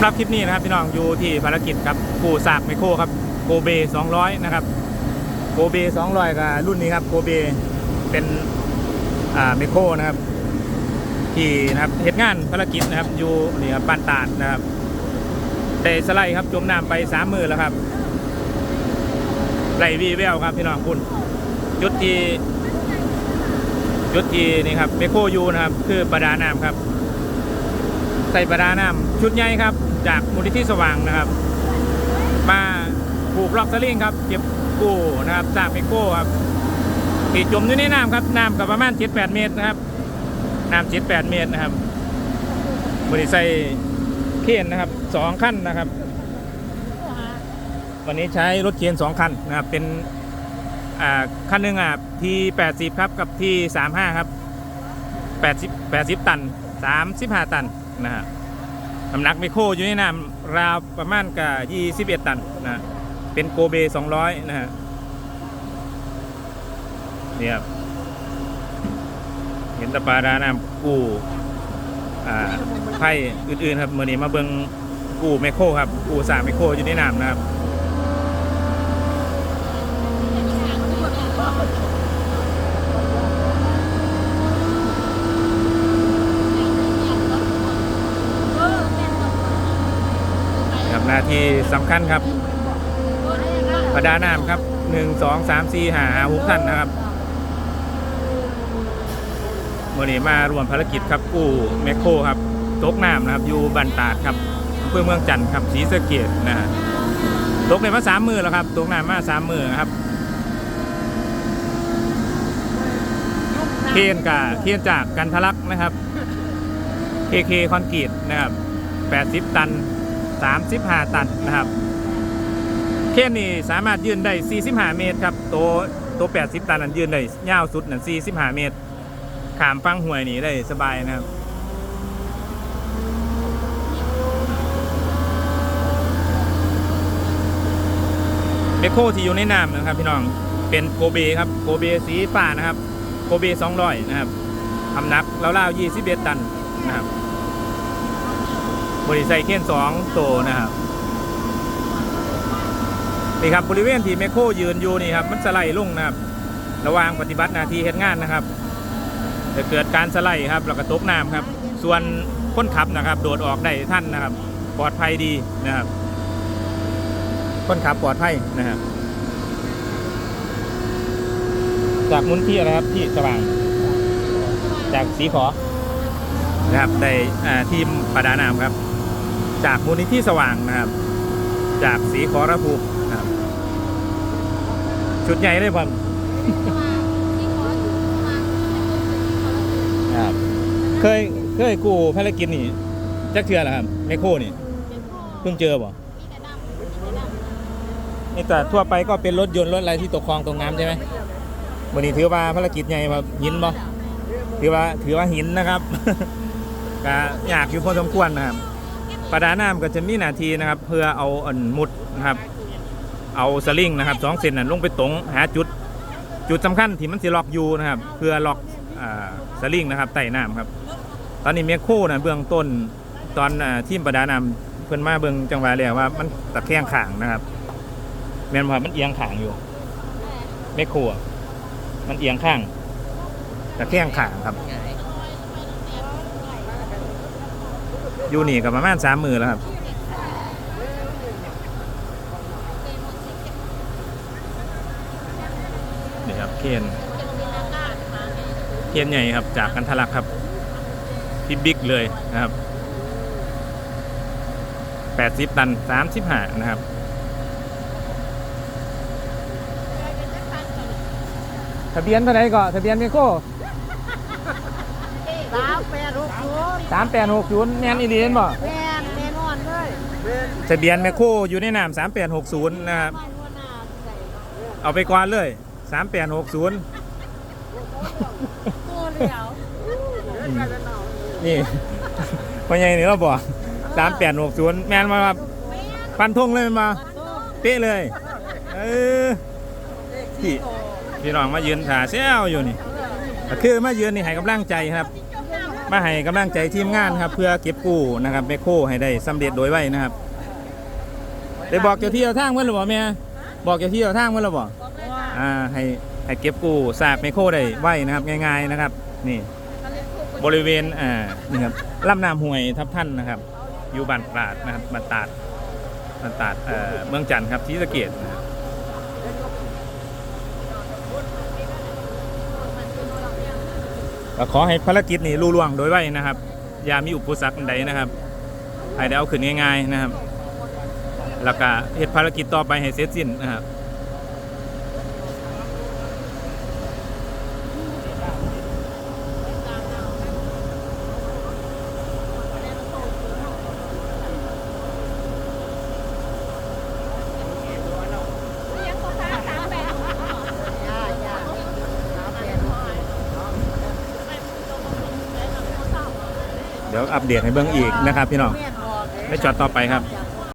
ำหรับคลิปนี้นะครับพี่น้องอยู่ที่ภารกิจครับกูสากไมโครครับโกเบ200 นะครับโกเบ200กับรุ่นนี้ครับโกเบเป็นอ่าไมโครนะครับ ที่นะครับเหตุงานภารกิจนะครับอยู่นี่ครับบ้านตาดนะครับแต่สไลด์ครับจมน้ำไปสามมือแล้วครับไหลวีแววครับพี่น้องคุณจุดที่จุดที่นี่ครับไมโครยูนะครับ คือประดาน้ำครับ ใส่ประดาน้ำชุดใหญ่ครับ จากมูลนิธิสว่างนะครับ มาผูกล็อกสลิงครับเก็บกู้นะครับจากไมโครครับที่จมอยู่ในน้ำครับน้ำกับประมาณ7-8เมตรนะครับน้ำ7-8เมตรนะครับบริใส่เคนนะครับสองขั้นนะครับ วันนี้ใช้รถเคนสองคันนะครับ เป็นอ่าคันหนึ่งอะที80ครับกับที่35ครับ80 80ตัน35ตันนะฮะ น้ำหนักไมโครอยู่ในน้ำราวประมาณกับ21ตันนะเป็นโกเบ200นะฮะนี่ครับเห็นตะปาดาน้ำกู้อ่าไผ่อื่นๆครับเมื่อนี้มาเบิงกู้ไมโครครับกู้สามไมโครอยู่ในน้ำนะครับ ครับห นาทีสำคัญครับประดาน้ำครับหนึ่งสองสามสี่หาหกท่านนะครับวันนี้มารวมภารกิจครับกู้แมคโครครับตกน้ำนะครับอยู่บันตาดครับเพื่อเมืองจันทร์ครับศรีสะเกดนะฮะตกในมาสามมือแล้วครับตกน้ำมาสามมือครับเคนกับเคนจากกันทะลักนะครับเคเคคอนกรีตนะครับ 80 ตัน 35 ตันนะครับเคนนี่สามารถยืนได้ 45 เมตรครับโตโต80 ตันนั้นยืนได้ยาวสุดนั่น45 เมตร ขามฟังห่วยนี่ได้สบายนะครับเบโคที่อยู่ในน้ำนะครับพี่น้องเป็นโกเบครับโกเบสีฟ้านะครับโกเบ200นะครับทำนักราวๆ21 ตันนะครับ บริไซเคนสองโตนะครับนี่ครับบริเวณที่แมคโครยืนอยู่นี่ครับมันสไลด์ลงนะครับ ระหว่างปฏิบัติหน้าที่เฮ็ดงานนะครับจะเกิดการสไลด์ครับแล้วก็ตกน้ำครับ ส่วนคนขับนะครับ โดดออกได้ท่านนะครับ ปลอดภัยดีนะครับ คนขับปลอดภัยนะครับ จากมุนที่อะไรครับที่สว่าง จากสีขอนะครับในทีมประดาน้ำครับ จากมูลนิธิสว่างนะครับ จากสีขอระภูมินะครับชุดใหญ่เลยผมครับเคยเคยกู้ภารกิจนี่จักเทือแล้วครับไมโครนี่เพิ่งเจอบ่นี่แต่ทั่วไปก็เป็นรถยนต์รถอะไรที่ตกคลองตกน้ำใช่ไหมวันนี้ถือว่าภารกิจใหญ่มาหินบ่ถือว่าถือว่าหินนะครับก็อยากอยู่พอสมควรนะครับ ประดาน้ำก็จะมีหน้าที่นะครับ เพื่อเอาอันมุดนะครับ เอาสลิงนะครับสองเส้นนั้นลงไปตรงหาจุด จุดสำคัญที่มันสิล็อกอยู่นะครับ เพื่อล็อกอ่าสลิงนะครับใต้น้ำครับ ตอนนี้เมคโครนะเบื้องต้นตอนอาทีมประดาน้ำเพิ่นมาเบื้องจังหวะแล้วว่ามันตะแคงข่างนะครับแม่นว่ามันเอียงข่างอยู่เมคโครอะมันเอียงข้างตะแคงข่างครับ อยู่นี่กับประมาณสามมือแล้วครับนี่ครับเคนเคนใหญ่ครับจากกันทะลักครับที่บิ๊กเลยนะครับแปดสิบตันสามสิบห้านะครับทะเบียนเท่าไหร่ก็ทะเบียนเมโค สามแปดหกศูนย์ สามแปดหกศูนย์แมนอีเลียนบ่แม่นแม่นอนเลยทะเบียนแมคโครอยู่ในนาม3860นะครับบ้านหัวหน้าใส่เอาไปก่อนเลย3860ตัวเหลียวนี่ พ่อใหญ่นี่เราบอก3860แมนมาครับฟันธงเลยแมันมาเป๊ะเลยเออพี่พี่น้องมายืนถ่าเซลอยู่นี่ก็คือมายืนนี่ให้กำลังใจครับ มาให้กำลังใจทีมงานครับเพื่อเก็บกู้นะครับแมคโครให้ได้สำเร็จโดยไวนะครับได้บอกเจ้าที่เจ้าทางเมื่อหรือบ่แม่บอกเจ้าที่เจ้าทางเมื่อหรือบ่อ่าให้ให้เก็บกู้ซากแมคโครได้ไวนะครับง่าย ๆนะครับ นี่ บริเวณอ่านี่ครับลำน้ำห้วยทับท่านนะครับ อยู่บ้านตราดนะครับบ้านตราดบ้านตราดเอ่อเมืองจันทร์ครับที่สะเกดนะครับ ก็ขอให้ภารกิจนี้ลุล่วงโดยไวนะครับ อย่ามีอุปสรรคใดนะครับให้ได้เอาขึ้นง่ายๆนะครับ แล้วก็เหตุภารกิจต่อไปให้เสร็จสิ้นนะครับ ย่าย่าสามแปดหกศูนย์ เดี๋ยวอัปเดตให้เบิ่งอีกนะครับพี่น้องไม่จอกเลยในช็อตต่อไปครับ